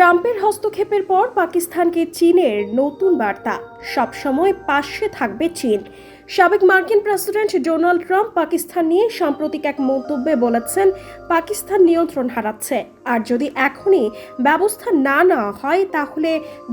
ট্রাম্পের হস্তক্ষেপের পর পাকিস্তানকে চীনের নতুন বার্তা। সবসময় পাশে থাকবে চীন। সাবেক মার্কিন প্রেসিডেন্ট ডোনাল্ড ট্রাম্প পাকিস্তান নিয়ে সাম্প্রতিক এক মন্তব্যে বলেছেন, পাকিস্তান নিয়ন্ত্রণ হারাচ্ছে। আর যদি এখনই ব্যবস্থা না নেওয়া হয়, তাহলে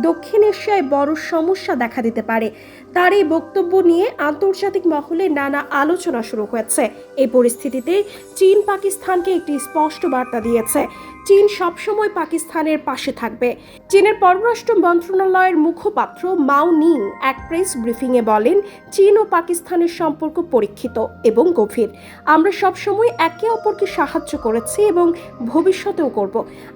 দক্ষিণ এশিয়ায় বড় সমস্যা দেখা দিতে পারে। তার এই বক্তব্য নিয়ে আন্তর্জাতিক মহলে নানা আলোচনা শুরু হয়েছে। এই পরিস্থিতিতে চীন পাকিস্তানকে একটি স্পষ্ট বার্তা দিয়েছে। চীন সবসময় পাকিস্তানের পাশে থাকবে। চীনের পররাষ্ট্র মন্ত্রণালয়ের মুখপাত্র মাও নিং এক প্রেস ব্রিফিংয়ে বলেন, চীন ও পাকিস্তানের সম্পর্ক পরীক্ষিত এবং গভীর। আমরা সবসময় একে অপরকে সাহায্য করেছি এবং ভবিষ্যতেও করব।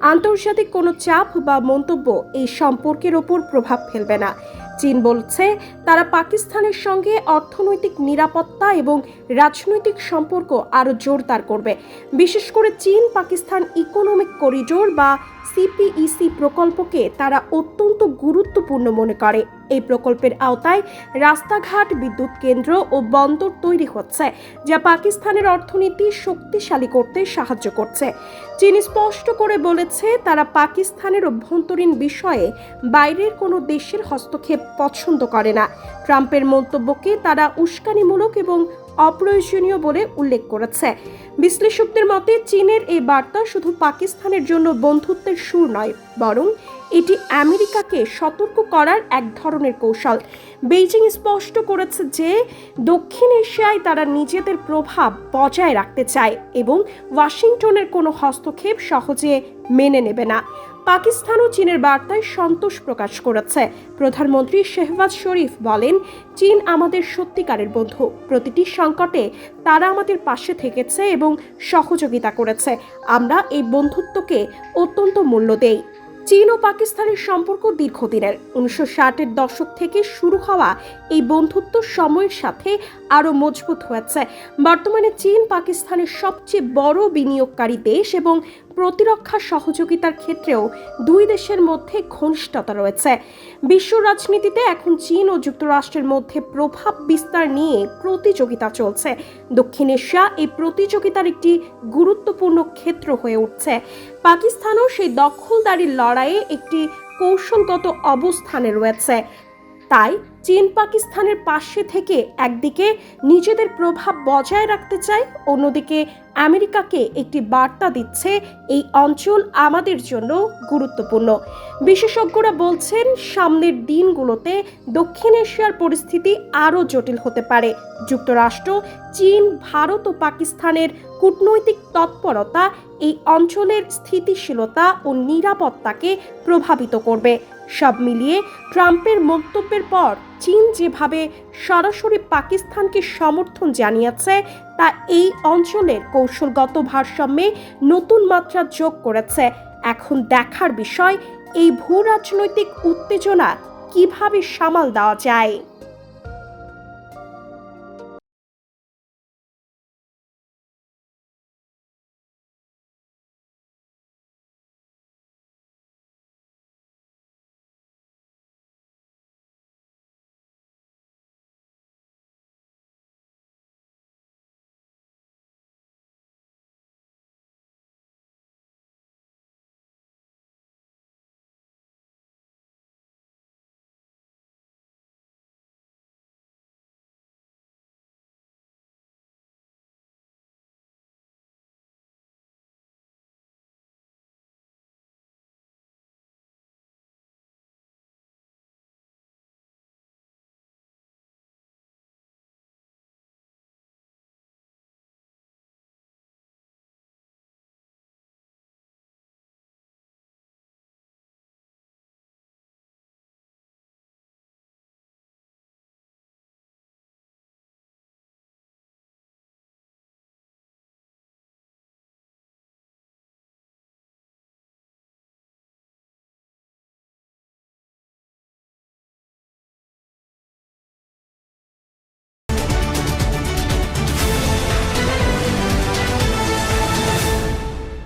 আন্তর্জাতিক কোনো চাপ বা মন্তব্য এই সম্পর্কের ওপর প্রভাব ফেলবে না। চীন বলছে, তারা পাকিস্তানের সঙ্গে অর্থনৈতিক নিরাপত্তা এবং রাজনৈতিক সম্পর্ক আরও জোরদার করবে। বিশেষ করে চীন পাকিস্তান ইকোনমিক করিডোর বা সিপিইসি প্রকল্পকে তারা অত্যন্ত গুরুত্বপূর্ণ মনে করে। এই প্রকল্পের আওতায় রাস্তাঘাট, বিদ্যুৎ কেন্দ্র ও বন্দর তৈরি হচ্ছে, যা পাকিস্তানের অর্থনীতি শক্তিশালী করতে সাহায্য করছে। চীন স্পষ্ট করে বলেছে, তারা পাকিস্তানের অভ্যন্তরীণ বিষয়ে বাইরের কোনো দেশের হস্তক্ষেপ পছন্দ করে না। ট্রাম্পের মন্তব্যকে তারা উস্কানিমূলক এবং অপ্রয়োজনীয় বলে উল্লেখ করেছে। বিশ্লেষকদের মতে, চীনের এই বার্তা শুধু পাকিস্তানের জন্য বন্ধুত্বের সুর নয়, বরং এটি আমেরিকাকে সতর্ক করার এক ধরনের কৌশল। বেইজিং স্পষ্ট করেছে যে, দক্ষিণ এশিয়ায় তারা নিজেদের প্রভাব বজায় রাখতে চায় এবং ওয়াশিংটনের কোনো হস্তক্ষেপ সহজে মেনে নেবে না। পাকিস্তানও চীনের বার্তায় সন্তোষ প্রকাশ করেছে। প্রধানমন্ত্রী শেহবাজ শরীফ বলেন, চীন আমাদের সত্যিকারের বন্ধু। প্রতিটি সংকটে তারা আমাদের পাশে থেকেছে এবং সহযোগিতা করেছে। আমরা এই বন্ধুত্বকে অত্যন্ত মূল্য দেই। চীন ও পাকিস্তানের সম্পর্ক দীর্ঘদিনের। উনিশশো ষাটের দশক থেকে শুরু হওয়া এই বন্ধুত্ব সময়ের সাথে আরও মজবুত হয়েছে। বর্তমানে চীন পাকিস্তানের সবচেয়ে বড় বিনিয়োগকারী দেশ এবং প্রতিরক্ষা সহযোগিতার ক্ষেত্রেও দুই দেশের মধ্যে ঘনিষ্ঠতা রয়েছে। বিশ্ব রাজনীতিতে এখন চীন ও যুক্তরাষ্ট্রের মধ্যে প্রভাব বিস্তার নিয়ে প্রতিযোগিতা চলছে। দক্ষিণ এশিয়া এই প্রতিযোগিতার একটি গুরুত্বপূর্ণ ক্ষেত্র হয়ে উঠছে। পাকিস্তানও সেই দখলদারির লড়াইয়ে একটি কৌশলগত অবস্থানে রয়েছে। তাই চীন পাকিস্তানের পাশে থেকে একদিকে নিজেদের প্রভাব বজায় রাখতে চায়, অন্যদিকে আমেরিকাকে একটি বার্তা দিচ্ছে এই অঞ্চল আমাদের জন্য গুরুত্বপূর্ণ। বিশেষজ্ঞরা বলছেন, সামনের দিনগুলোতে দক্ষিণ এশিয়ার পরিস্থিতি আরও জটিল হতে পারে। যুক্তরাষ্ট্র, চীন, ভারত ও পাকিস্তানের কূটনৈতিক তৎপরতা এই অঞ্চলের স্থিতিশীলতা ও নিরাপত্তাকে প্রভাবিত করবে। সব মিলিয়ে ট্রাম্পের মন্তব্যের পর চীন যেভাবে সরাসরি পাকিস্তানকে সমর্থন জানিয়েছে, তা এই অঞ্চলের কৌশলগত ভারসাম্যে নতুন মাত্রা যোগ করেছে। এখন দেখার বিষয়, এই ভূ রাজনৈতিক উত্তেজনা কীভাবে সামাল দেওয়া যায়?